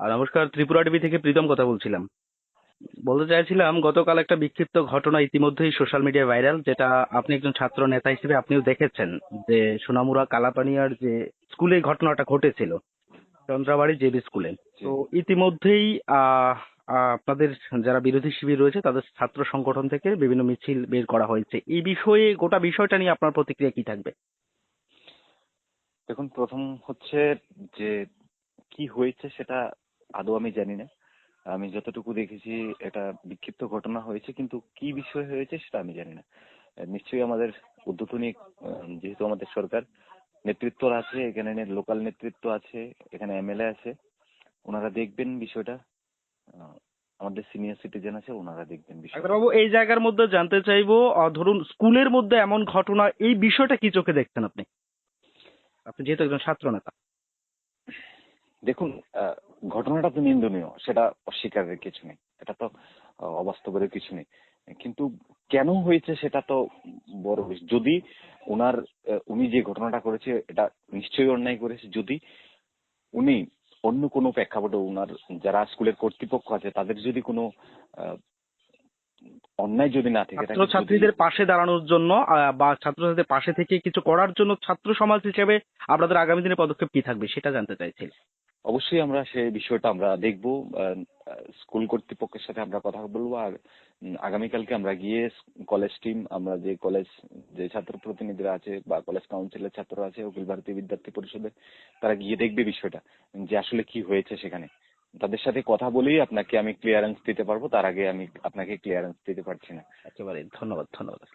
আর নমস্কার ত্রিপুরা টিভি থেকে প্রীতম কথা বলছিলাম। বলতে চাইছিলাম গতকাল একটা বিক্ষিপ্ত ঘটনা ইতিমধ্যেই সোশ্যাল মিডিয়ায় ভাইরাল যেটা আপনি একজন ছাত্র নেতা হিসেবে আপনিও দেখেছেন যে সোনামুরা কালাপানিয়ার যে স্কুলে ঘটনাটা ঘটেছিল চন্দ্রাবাড়ি জেবি স্কুলে। তো ইতিমধ্যেই আপনাদের যারা বিরোধী শিবির রয়েছে তাদের ছাত্র সংগঠন থেকে বিভিন্ন মিছিল বের করা হয়েছে। এই বিষয়ে গোটা বিষয়টা নিয়ে আপনার প্রতিক্রিয়া কি থাকবে? দেখুন প্রথম হচ্ছে যে কি হয়েছে সেটা আদৌ আমি জানি না। আমি যতটুকু দেখেছি, এটা বিক্ষিপ্ত ঘটনা হয়েছে, কিন্তু কি বিষয় হয়েছে সেটা আমি জানি না। নিশ্চয়ই আমাদের উদ্বোধনী যেহেতু আমাদের সরকার নেতৃত্ব আছে, এখানে লোকাল নেতৃত্ব আছে, এখানে এমএলএ আছে, ওনারা দেখবেন বিষয়টা। আমাদের সিনিয়র সিটিজেন আছে, ওনারা দেখবেন বিষয়টা। বাবু এই জায়গার মধ্যে জানতে চাইব ধরুন স্কুলের মধ্যে এমন ঘটনা, এই বিষয়টা কি চোখে দেখছেন আপনি? আপনি যেহেতু একজন ছাত্র নেতা। দেখুন ঘটনাটা তো নিন্দনীয় সেটা অস্বীকারের কিছু নেই এটা তো অবাস্তবের কিছু নেই। কিন্তু কেন হয়েছে সেটা তো বড় বিষয়। যদি ওনার উনি যে ঘটনাটা করেছে এটা নিশ্চয়ই অন্যায় করেছে। যদি উনি অন্য কোনো প্রেক্ষাপটে ওনার যারা স্কুলের কর্তৃপক্ষ আছে তাদের যদি কোনো অন্যায় যদি না থাকে, ছাত্র ছাত্রীদের পাশে দাঁড়ানোর জন্য বা ছাত্রছাত্রীদের পাশে থেকে কিছু করার জন্য ছাত্র সমাজ হিসেবে আপনাদের আগামী দিনে পদক্ষেপ কি থাকবে সেটা জানতে চাইছি। অবশ্যই আমরা সেই বিষয়টা আমরা দেখব স্কুল কর্তৃপক্ষের সাথে আমরা কথা বলব, আর আগামীকালকে আমরা গিয়ে কলেজ টিম, আমরা যে কলেজ, যে ছাত্র প্রতিনিধিরা আছে বা কলেজ কাউন্সিলের ছাত্র আছে, অখিল ভারতীয় বিদ্যার্থী পরিষদের, তারা গিয়ে দেখবে বিষয়টা, যে আসলে কি হয়েছে সেখানে। তাদের সাথে কথা বলেই আপনাকে আমি ক্লিয়ারেন্স দিতে পারব, তার আগে আমি আপনাকে ক্লিয়ারেন্স দিতে পারছি না। একেবারে ধন্যবাদ ধন্যবাদ।